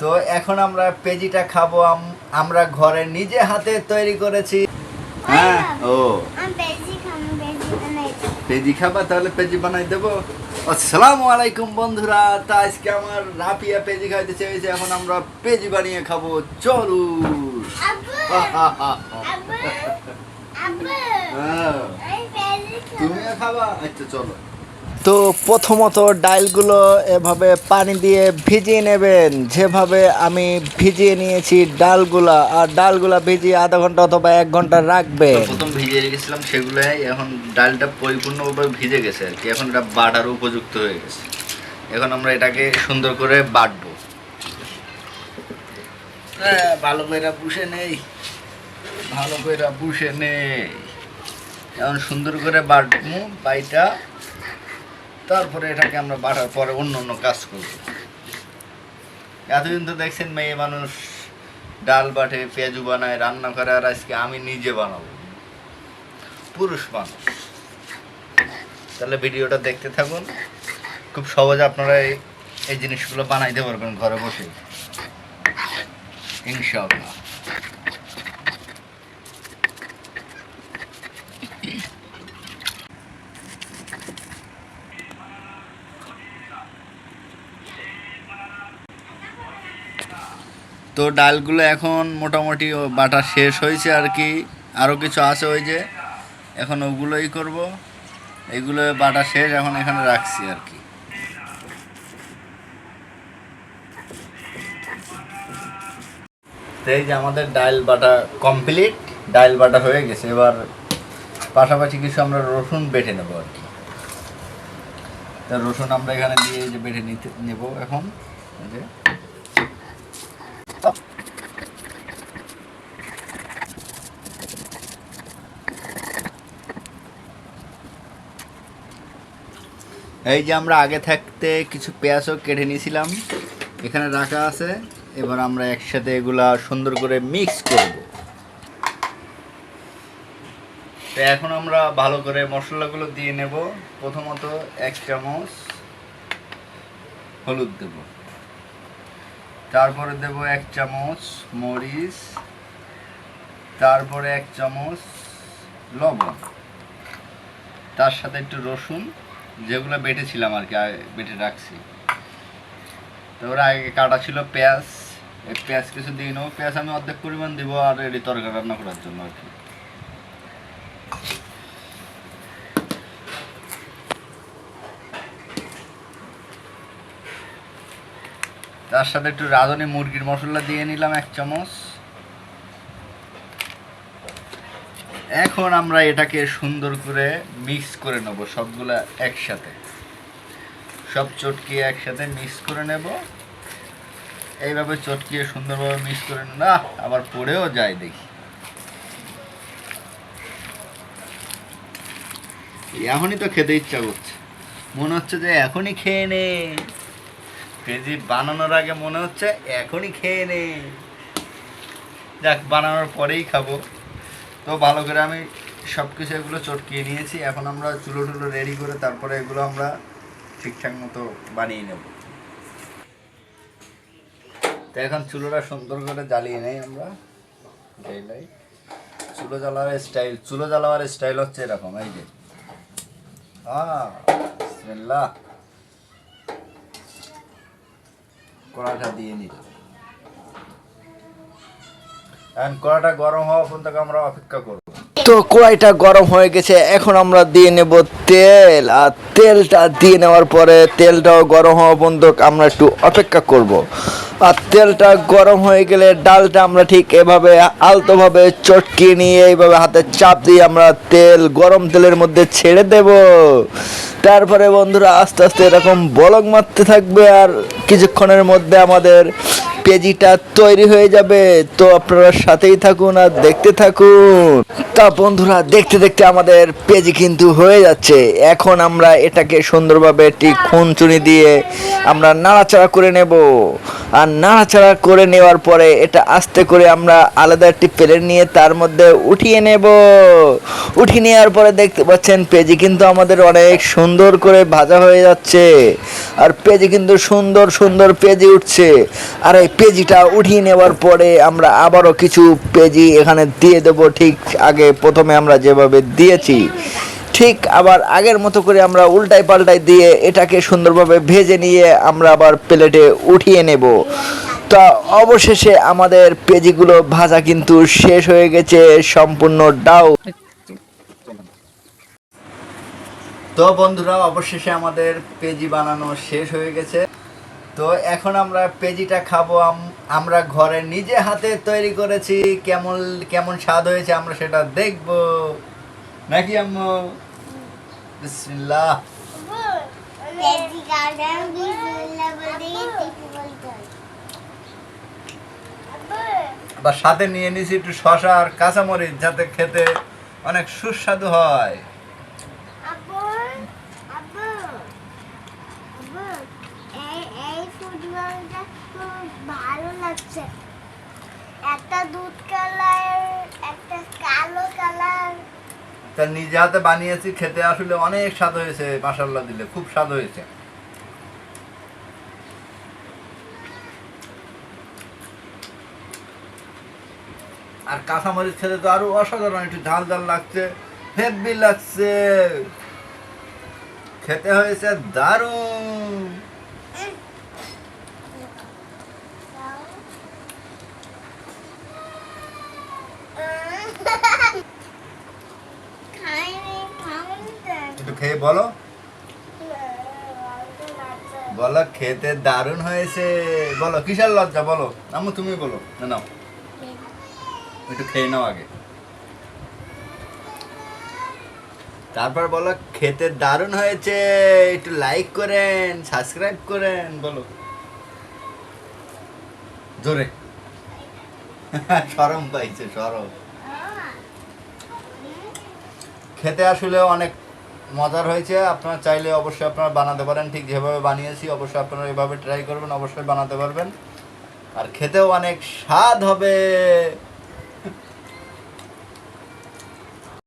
তো এখন আমরা পেজিটা খাব আম- আমরা ঘরে নিজে হাতে তৈরি করেছি। হ্যাঁ ও। পেজি খাবা তাহলে পেজি বানাই দেবো। আসসালামু আলাইকুম বন্ধুরা তা আজকে আমার রাফিয়া পেজি খাইতে চেয়েছে এখন আমরা পেজি বানিয়ে খাব। চলু হ্যাঁ। তুমিও খাবা? আচ্ছা চলো। তো প্রথমত ডালগুলো এভাবে পানি দিয়ে ভিজিয়ে নেবেন। যেভাবে আমি ভিজিয়ে নিয়েছি ডালগুলা আর ডালগুলা ভিজিয়ে আধা ঘণ্টা অথবা এক ঘণ্টা রাখবে প্রথম ভিজিয়ে রেখেছিলাম সেগুলোই এখন ডালটা পরিপূর্ণভাবে ভিজে গেছে আর কি। এখন এটা বাটার উপযুক্ত হয়ে গেছে। এখন আমরা এটাকে সুন্দর করে বাটবো। হ্যাঁ, ভালো করে পুষে নেই। ভালো করে পুষে নেই। এখন সুন্দর করে বাটবো বাইটা তারপরে এটাকে আমরা বাটার পরে অন্য অন্য কাজ করব। এতদিন তো দেখছেন মেয়ে মানুষ ডাল বাটে, পেঁয়াজু বানায়, রান্না করে, আর আজকে আমি নিজে বানাবো। পুরুষ মানুষ। তাহলে ভিডিওটা দেখতে থাকুন। খুব সহজে আপনারা এই- এই জিনিসগুলো বানাইতে পারবেন ঘরে বসে। ইনশাআল্লাহ। তো ডালগুলো এখন মোটামুটি বাটা শেষ হয়েছে আর কি। আরও কিছু আছে ওই যে, এখন ওগুলোই করব। এইগুলো বাটা শেষ এখন এখানে রাখছি আর কি। এই যে আমাদের ডাল বাটা কমপ্লিট, ডাল বাটা হয়ে গেছে। এবার পাশাপাশি কিছু আমরা রসুন বেটে নেব আর কি। রসুন আমরা এখানে দিয়ে যে বেটে নিতে নেব এখন। যে এই যে আমরা আগে থাকতে কিছু পেঁয়াজও কেটে নিয়েছিলাম, এখানে রাখা আছে। এবার আমরা একসাথে এগুলা সুন্দর করে মিক্স করব। তো এখন আমরা ভালো করে মশলাগুলো দিয়ে নেব। প্রথমত এক চামচ হলুদ দেব। তারপরে দেব এক চামচ মরিচ। তারপরে এক চামচ লবণ। তার সাথে একটু রসুন। যেগুলো বেটেছিলাম আর কি বেটে রাখছি। তারপরে আগে কাটা ছিল পেঁয়াজ, এই পেঁয়াজ কিছু দিয়ে নেব। পেঁয়াজ আমি অর্ধেক পরিমাণ দিব আর এটি তরকারি রান্না করার জন্য আর কি। তার সাথে একটু রাঁধুনি মুরগির মশলা দিয়ে নিলাম এক চামচ। এখন আমরা এটাকে সুন্দর করে মিক্স করে নেব সবগুলা একসাথে। সব চটকিয়ে একসাথে মিক্স করে নেব। এইভাবে চটকিয়ে সুন্দরভাবে মিক্স করে না আবার পড়েও যায় দেখি। এখনই তো খেতে ইচ্ছা করছে। মনে হচ্ছে যে এখনই খেয়ে নে। পেঁজি বানানোর আগে মনে হচ্ছে এখনই খেয়ে নে। যাক, বানানোর পরেই খাব। তো ভালো করে আমি সব কিছু এগুলো চটকিয়ে নিয়েছি। এখন আমরা চুলো টুলো রেডি করে তারপরে এগুলো আমরা ঠিকঠাক মতো বানিয়ে নেব। তো এখন চুলোটা সুন্দর করে জ্বালিয়ে নেই আমরা। জ্বালাই চুলো জ্বালাবার স্টাইল চুলো জ্বালাবার স্টাইল হচ্ছে এরকম, এই যে। কড়াটা দিয়ে নিলাম। এখন গরম তো কড়াইটা গরম হয়ে গেছে, এখন আমরা দিয়ে নেব তেল। আর তেলটা দিয়ে নেওয়ার পরে তেলটাও গরম হওয়া পর্যন্ত আমরা একটু অপেক্ষা করব। আর তেলটা গরম হয়ে গেলে ডালটা আমরা ঠিক এভাবে আলতোভাবে চটকিয়ে নিয়ে এইভাবে হাতে চাপ দিয়ে আমরা তেল, গরম তেলের মধ্যে ছেড়ে দেব। তারপরে বন্ধুরা আস্তে আস্তে এরকম বলক মারতে থাকবে। আর কিছুক্ষণের মধ্যে আমাদের পেজিটা তৈরি হয়ে যাবে। তো আপনারা সাথেই থাকুন আর দেখতে থাকুন। তা বন্ধুরা, দেখতে দেখতে আমাদের পেজি কিন্তু হয়ে যাচ্ছে। এখন আমরা এটাকে সুন্দরভাবে একটি খুনচুনি দিয়ে আমরা নাড়াচাড়া করে নেব। আর নাড়াচাড়া করে নেওয়ার পরে এটা আস্তে করে আমরা আলাদা একটি প্লেট নিয়ে তার মধ্যে উঠিয়ে নেব। উঠিয়ে নেওয়ার পরে দেখতে পাচ্ছেন পেজি কিন্তু আমাদের অনেক সুন্দর করে ভাজা হয়ে যাচ্ছে। আর পেজি কিন্তু সুন্দর সুন্দর পেজি উঠছে। আর এই পেজিটা উঠিয়ে নেওয়ার পরে আমরা আবারও কিছু পেজি এখানে দিয়ে দেবো। ঠিক আগে প্রথমে আমরা যেভাবে দিয়েছি। ঠিক আবার আগের মতো করে আমরা উল্টাই পাল্টাই দিয়ে এটাকে সুন্দরভাবে ভেজে নিয়ে আমরা আবার প্লেটে উঠিয়ে নেব। তা অবশেষে আমাদের পেজিগুলো ভাজা কিন্তু শেষ হয়ে গেছে, সম্পূর্ণ ডাউ তো বন্ধুরা, অবশেষে আমাদের পেজি বানানো শেষ হয়ে গেছে। তো এখন আমরা পেজিটা খাব আম- আমরা ঘরে নিজে হাতে তৈরি করেছি। কেমন কেমন স্বাদ হয়েছে আমরা সেটা দেখব। নাকি আম্মু? বিসমিল্লাহ। বা সাথে নিয়ে নিয়েছি একটু শশা আর কাঁচামরিচ, যাতে খেতে অনেক সুস্বাদু হয়। একটা দুধ কালার, একটা কালো কালার। তা নিজে হাতে বানিয়েছি, খেতে আসলে অনেক স্বাদ হয়েছে মাসাল্লাহ দিলে, খুব স্বাদ হয়েছে। আর কাঁচামরিচ খেতে তো আরও অসাধারণ, একটু ঝাল ঝাল লাগছে হেভি লাগছে। খেতে হয়েছে দারুণ। খেয়ে বলো। বলো, খেতে দারুণ হয়েছে। বলো, কিসের লজ্জা? বলো। আম্মু, তুমি বলো। না, নাও। একটু খেয়ে নাও আগে। তারপর বলো, খেতে দারুণ হয়েছে। একটু লাইক করেন সাবস্ক্রাইব করেন, বলো। জোরে। সরম পাইছে, সরম। খেতে আসলে অনেক মজার হয়েছে, আপনারা চাইলে অবশ্যই আপনারা বানাতে পারেন। ঠিক যেভাবে বানিয়েছি, অবশ্যই আপনারা এভাবে ট্রাই করবেন, অবশ্যই বানাতে পারবেন। আর খেতেও অনেক স্বাদ হবে।